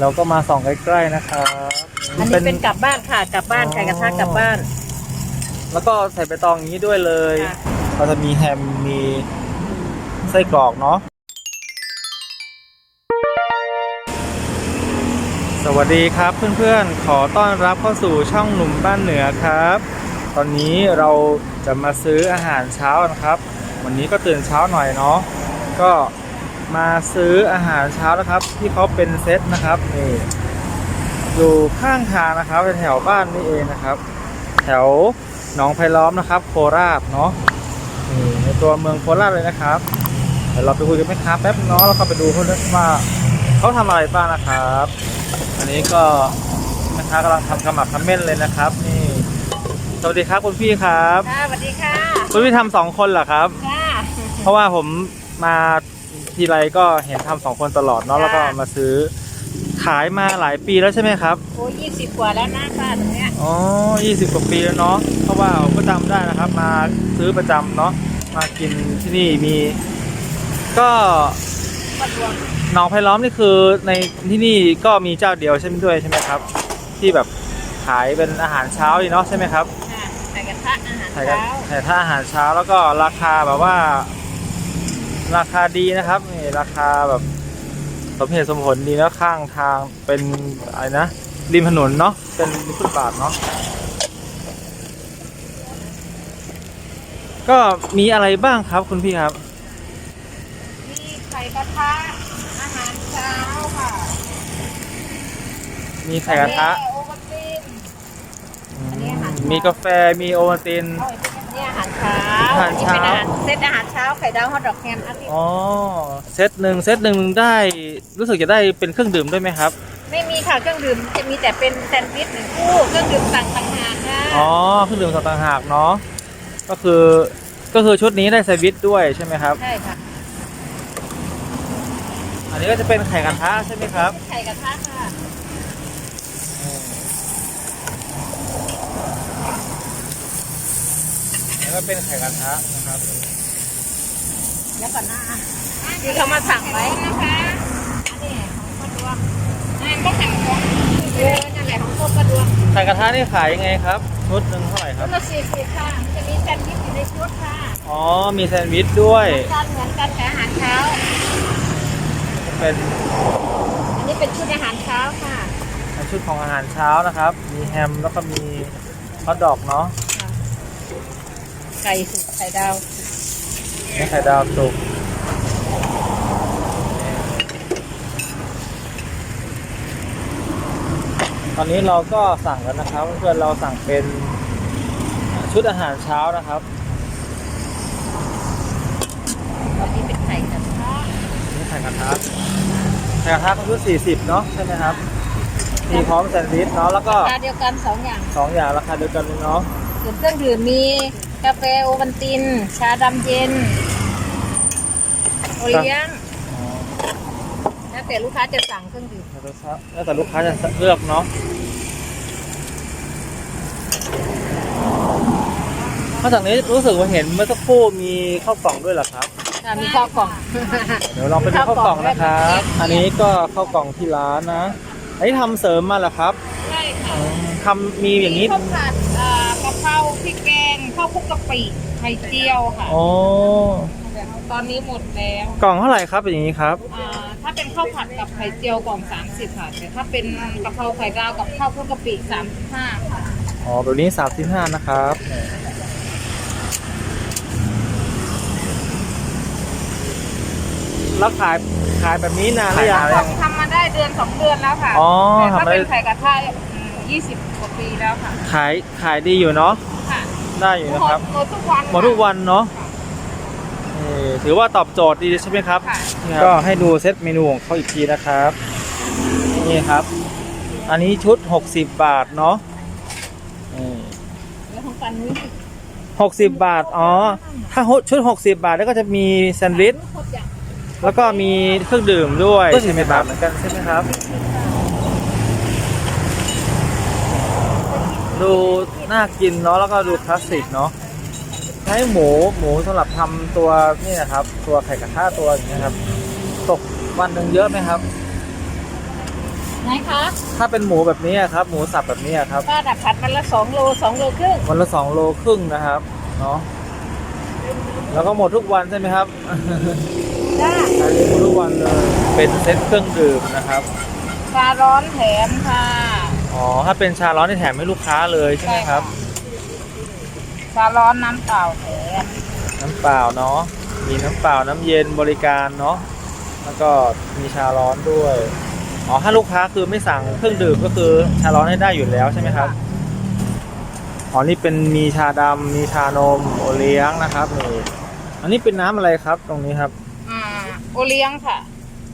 เราก็มาส่องใกล้ๆนะครับอันนี้เป็นกลับบ้านค่ะกลับบ้านอ๋อไข่กระทะกลับบ้าน แล้วก็ใส่ใบตองอย่างนี้ด้วยเลยค่ะ เราจะมีแฮมมีไส้กรอกเนาะสวัสดีครับเพื่อนๆ ขอต้อนรับเข้าสู่ช่องหนุ่มบ้านเหนือครับ ตอนนี้เราจะมาซื้ออาหารเช้านะครับ วันนี้ก็ตื่นเช้าหน่อยเนาะก็ มาซื้ออาหารเช้านะครับ ที่เขาเป็นเซตนะครับนี่อยู่ข้างทางนะครับแถวบ้านนี่เองนะครับ แถวหนองไผ่ล้อมนะครับ โคราชเนาะนี่ในตัวเมืองโคราชเลยนะครับเดี๋ยวเราไปคุยกับแม่ค้าแป๊บนึงเนาะแล้วก็ไปดูเขาด้วยว่าเขาทำอะไรบ้างนะครับ อันนี้ก็แม่ค้ากำลังทำขมักเขม้นเลยนะครับ นี่ สวัสดีครับคุณพี่ครับค่ะสวัสดีค่ะคุณพี่ทำสองคนเหรอครับค่ะเพราะว่าผมมา ทีไรก็เห็นทำสองคนตลอดเนาะค่ะแล้วก็มาซื้อขายมาหลายปีแล้วใช่ไหมครับโอ้ยี่สิบกว่าแล้วนะค่ะตรงเนี้ยอ๋อยี่สิบกว่าปีแล้วเนาะเพราะว่าผมก็จำได้นะครับ มาซื้อประจำเนาะมากินที่นี่มี ก็วัดรวงหนองไผ่ล้อมนี่คือในที่นี่ก็มีเจ้าเดียวใช่ไหมด้วยใช่ไหมครับ ที่แบบขายเป็นอาหารเช้าดีเนาะใช่ไหมครับค่ะไข่กระทะอาหารขายกันเช้าขายถ้าอาหารเช้าแล้วก็ราคาแบบว่า ราคาดีนะครับนี่ราคาแบบสมเหตุสมผลดีแล้วข้างทางเป็นอะไรนะริมถนนเนาะเป็นฟุตบาทเนาะก็มีอะไรบ้างครับคุณพี่ครับ มีไข่กระทะอาหารเช้าค่ะ มีไข่กระทะ มีโอวัลตินอืมอันนี้อาหารเช้ามีมีกาแฟมีโอวัลตินนี่อาหารเช้าอาหารเช้าอันนี้เป็นอาหารเซตอาหารเช้าไข่ดาวฮอทดอกแฮมอาทิตย์อ๋อเซตหนึ่งเซตหนึ่งได้รู้สึกจะได้เป็นเครื่องดื่มด้วยไหมครับ ไม่มีค่ะเครื่องดื่มจะมีแต่เป็นแซนด์วิชหนึ่งคู่เครื่องดื่มสั่งต่างหากค่ะอ๋อเครื่องดื่มต่างหากเนาะก็คือก็คือชุดนี้ได้แซนด์วิชด้วยใช่ไหมครับ ใช่ค่ะอันนี้ก็จะเป็นไข่กระทะใช่ไหมครับ ไข่กระทะค่ะ แล้วก็เป็นไข่กระทะนะครับแล้วก่อนหน้าที่เขามาสั่งไว้นะคะอันนี้ของกระดวงอันก็สั่งของเออนั่นแหละของพวกกระดวงไข่กระทะนี่ขายยังไงครับชุดหนึ่งเท่าไหร่คชุรัดบละสี่สิบค่ะจะมีแซนด์วิชอยู่ในชุดค่ะอ๋อมีแซนด์วิชด้วยการเหมือนกันแต่อาหารเช้า เป็นอันนี้เป็นชุดอาหารเช้าค่ะชุดของอาหารเช้านะครับ มีแฮมแล้วก็มีฮอทดอกเนาะ ไก่สุกไข่ดาวมีไข่ดาวสุกตอนนี้เราก็สั่งแล้วนะครับเพื่อนๆเราสั่งเป็นชุดอาหารเช้านะครับอันนี้เป็นไข่กระทะนี่ไข่กระทะไข่กระทะก็คือสี่สิบเนาะใช่ไหมครับมีพร้อมแซนด์วิชเนาะแล้วก็ราคาเดียวกันสองอย่างสองอย่างราคาเดียวกันเลยเนาะส่วนเครื่องดื่มมี กาแฟโอวัลติน ชาดำเย็นโอเลี้ยงอ๋อแล้วแต่ลูกค้าจะสั่งเครื่องดื่มแล้วแต่ลูกค้าจะเลือกเนาะนอกจากนี้รู้สึกว่าเห็นเมื่อสักครู่มีข้าวกล่องด้วยเหรอครับค่ะมีข้าวกล่อง เดี๋ยวลองไปดูข้าวกล่องนะครับ อันนี้ก็ข้าวกล่องที่ร้านนะ อันนี้ทำเสริมมาเหรอครับ ใช่ค่ะอืม ทำมีอย่างนี้ ข้าวผัดเอ่อกะเพราพริกแกงข้าวคลุกกะปิไข่เจียวค่ะอ๋อ ตอนนี้หมดแล้วกล่องเท่าไหร่ครับอย่างนี้ครับ อ่าถ้าเป็นข้าวผัดกับไข่เจียวกล่อง30ค่ะแต่ถ้าเป็นกะเพราไข่ดาวกับข้าวคลุกกะปิ35ค่ะอ๋อแบบนี้สามสิบห้านะครับ แล้วขาย ขายแบบนี้นานหรือยัง ขายทำมาได้เดือน2เดือนแล้วค่ะอ๋อแต่ถ้าทำได้ เป็นไข่กระทะอืม 20กว่าปีแล้วค่ะ ขายขายดีอยู่เนาะค่ะได้อยู่นะครับหมดทุกวันหมดทุกวันเนาะเอ่อถือว่าตอบโจทย์ดีใช่ไหมครับ ค่ะก็ให้ดูเซตเมนูของเขาอีกทีนะครับ นี่ครับ อันนี้ชุด 60 บาทเนาะแล้วของปันนี้หกสิบบาท อ๋อ ถ้าชุด 60 บาทแล้วก็จะมีแซนด์วิชโคตรใหญ่แล้วก็มีเครื่องดื่มด้วยก็40บาทเหมือนกันใช่ไหมครับ ดูน่ากินเนาะแล้วก็ดูคลาสสิกเนาะใช้หมูหมูสำหรับทำตัวนี่นะครับ ตัวไข่กระทะตัวอย่างเงี้ยครับ ตกวันหนึ่งเยอะไหมครับไหนคะถ้าเป็นหมูแบบนี้อะครับ หมูสับแบบนี้อะครับป้าดับผัดวันละสองโลสองโลครึ่งวันละสองโลครึ่งนะครับเนาะแล้วก็หมดทุกวันใช่ไหมครับจ้าขายดีหมดทุกวันเลยเป็นเซ็ตเครื่องดื่มนะครับชาร้อนแถมค่ะ อ๋อ ถ้าเป็นชาร้อนที่แถมให้ลูกค้าเลยใช่ไหมครับ ชาร้อนน้ำเปล่าแถมน้ำเปล่าเนาะ มีน้ำเปล่าน้ำเย็นบริการเนาะ แล้วก็มีชาร้อนด้วย อ๋อ ถ้าลูกค้าคือไม่สั่งเครื่องดื่มก็คือชาร้อนให้ได้อยู่แล้วใช่ไหมครับ อ๋อ นี่เป็นมีชาดำมีชานมโอเลี้ยงนะครับนี่ อันนี้เป็นน้ำอะไรครับตรงนี้ครับ อ่า โอเลี้ยงค่ะ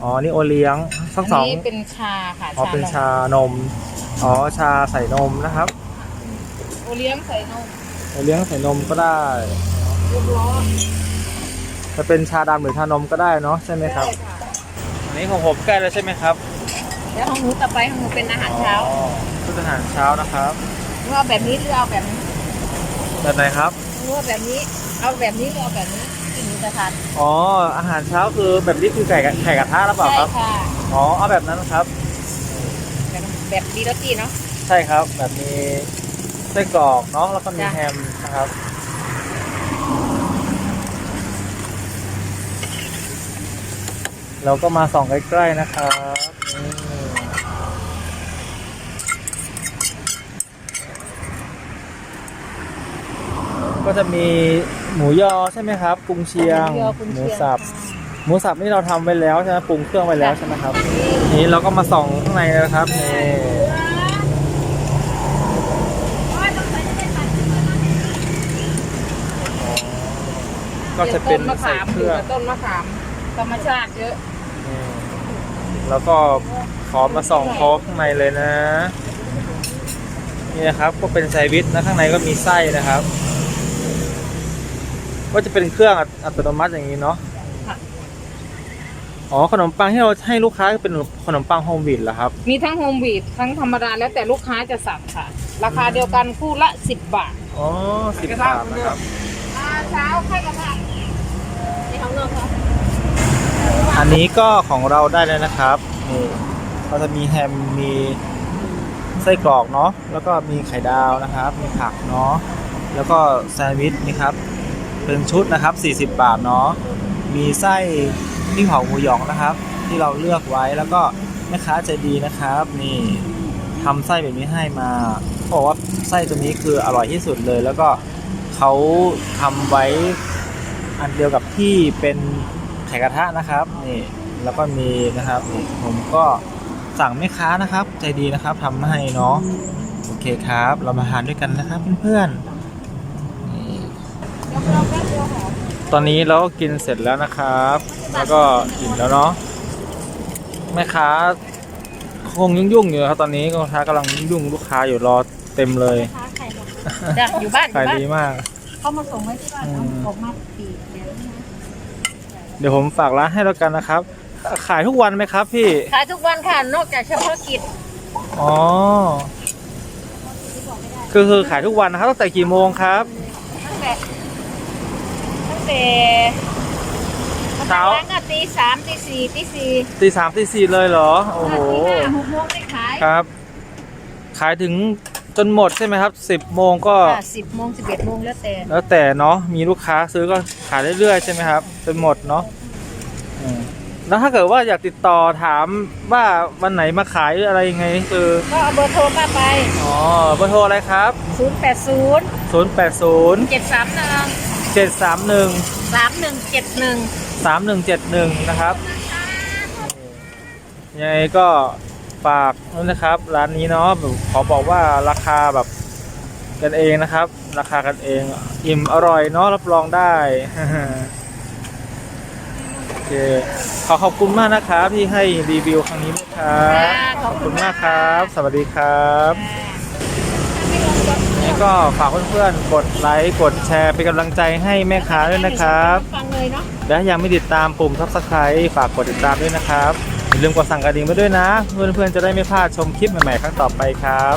อ๋อ นี่โอเลี้ยงทั้งสองนนี้เป็นชาค่ะอ๋อเป็นมชานม อ๋อชาใส่นมนะครับโอเลี้ยงใส่นมโอเลี้ยงใส่นมก็ได้ลูกล้อจะเป็นชาดำหรือชานมก็ได้เนาะใช่ไหมครับได้ะอันนี้ของผมใกล้แล้วใช่ไหมครับเดี๋ยวของหนูต่อไปของหนูเป็นอาหารเช้าอ๋อคืออาหารเช้านะครับหนูเอาแบบนี้หรือเอาแบบนี้แบบไหนครับ หนูเอาแบบนี้ เอาแบบนี้หรือเอาแบบนี้ที่หนูจะทานอ๋ออาหารเช้าคือแบบนี้คือไก่กับไข่กระทะหรือเปล่าใช่ครับ ค่ะ อ๋อเอาแบบนั้นครับ แบบแบบดีแล้วตีเนาะ ใช่ครับ แบบมีไส้กรอกเนาะแล้วก็มีจ้ะ แฮมนะครับ เราก็มาส่องใกล้ๆนะครับนี่ก็จะมีหมูยอใช่ไหมครับปรุงเชียงหมูยอคุณหมูเชียงสับค่ะหมูสับนี่เราทำไว้แล้วใช่ไหมปรุงเครื่องไว้แล้วจ้ะใช่ไหมครับนี่เราก็มาส่องข้างในนะครับนี่ ก็จะเป็นต้นมะใส่ขามเคอยู่รื่องกับต้นมะขามธรรมชาติเยอะนี่แล้วก็ขอมาส่องโค้กข้างในเลยนะ นี่นะครับก็เป็นแซนด์วิชนะข้างในก็มีไส้นะครับ ก็จะเป็นเครื่องอัตโนมัติอย่างนี้เนาะค่ะ อ๋อขนมปังที่เราให้ลูกค้าเป็นขนมปังโฮมวิดเหรอครับ มีทั้งโฮมวีดทั้งธรรมดาแล้วแต่ลูกค้าจะสั่งค่ะ ราคาเดียวกันคู่ละ 10 บาทอ๋อสิบบาทนะครับ เช้าไข่กระทะในท้ อันนี้ก็ของเราได้แล้วนะครับนี่เราจะมีแฮมมีไส้กรอกเนาะแล้วก็มีไข่ดาวนะครับ มีผักเนาะแล้วก็แซนด์วิชนี่ครับเป็นชุดนะครับ 40 บาทเนาะมีไส้ที่เผาหมูหยองนะครับ ที่เราเลือกไว้แล้วก็แม่ค้าใจดีนะครับ นี่ทำไส้แบบนี้ให้มาเขาบอกว่าไส้ตัวนี้คืออร่อยที่สุดเลย แล้วก็เขาทำไว้อันเดียวกับ ที่เป็นไข่กระทะนะครับนี่แล้วก็มีนะครับนี่ผมก็สั่งแม่ค้านะครับ ใจดีนะครับทำให้เนาะโอเคครับ เรามาทานด้วยกันนะครับเพื่อนๆนี่เดี๋ยวเราแป๊บเดียวหอมตอนนี้เราก็กินเสร็จแล้วนะครับ แล้วก็อิ่มแล้วเนาะแม่ค้าคงยุ่งๆอยู่นะครับตอนนี้ลูกค้ากำลังยุ่งๆลูกค้าอยู่รอเต็มเลยค้าไข่หมดจ้ะอยู่บ้านอขายยู่บ้านดีมาก เขามาส่งไว้ที่บ้านอืมออกมาปีกเดียวนะเดี๋ยวผมฝากร้านให้แล้วกันนะครับ ขายทุกวันไหมครับพี่ ขายทุกวันค่ะ นอกจากเฉพาะกิจอ๋อ คือคือขายทุกวันนะครับตั้งแต่กี่โมงครับ ตั้งแต่ตั้งแต่เช้า ร้านก็ตีสามตีสี่ตีสี่ตีสามตีสี่เลยเหรอ โอ้โห ตีห้าหกโมงได้ขายครับ ขายถึง จนหมดใช่ไหมครับสิบโมงก็สิบโมงสิบเอ็ดโมงแล้วแต่แล้วแต่เนาะมีลูกค้าซื้อก็ขายเรื่อยๆใช่ไหมครับจนหมดเนาะอืมแล้วถ้าเกิดว่าอยากติดต่อถามว่าวันไหนมาขายหรืออะไรยังไงคือก็เอาเบอร์โทรป้าไปอ๋อเบอร์โทรอะไรครับศูนย์แปดศูนย์080เจ็ดสามหนึ่ง731สามหนึ่งเจ็ดหนึ่ง3171 นะครับยังไงก็ ฝากด้วยนะครับ ร้านนี้เนาะแบบขอบอกว่าราคาแบบกันเองนะครับ ราคากันเอง อิ่มอร่อยเนาะรับรองได้โอเคขอขอบคุณมากนะครับที่ให้รีวิวครั้งนี้นะครับขอบคุณมากครับ สวัสดีครับนี่ก็ฝากเพื่อนๆกดไลค์กดแชร์เป็นกำลังใจให้แม่ค้าด้วยนะครับฟังเลยเนาะและถ้ายังไม่ติดตามปุ่ม subscribe ฝากกดติดตามด้วยนะครับ อย่าลืมกดสั่งกระดิ่งไปด้วยนะ เพื่อนๆจะได้ไม่พลาดชมคลิปใหม่ๆครั้งต่อไปครับ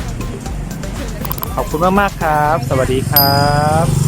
ขอบคุณมากๆครับ สวัสดีครับ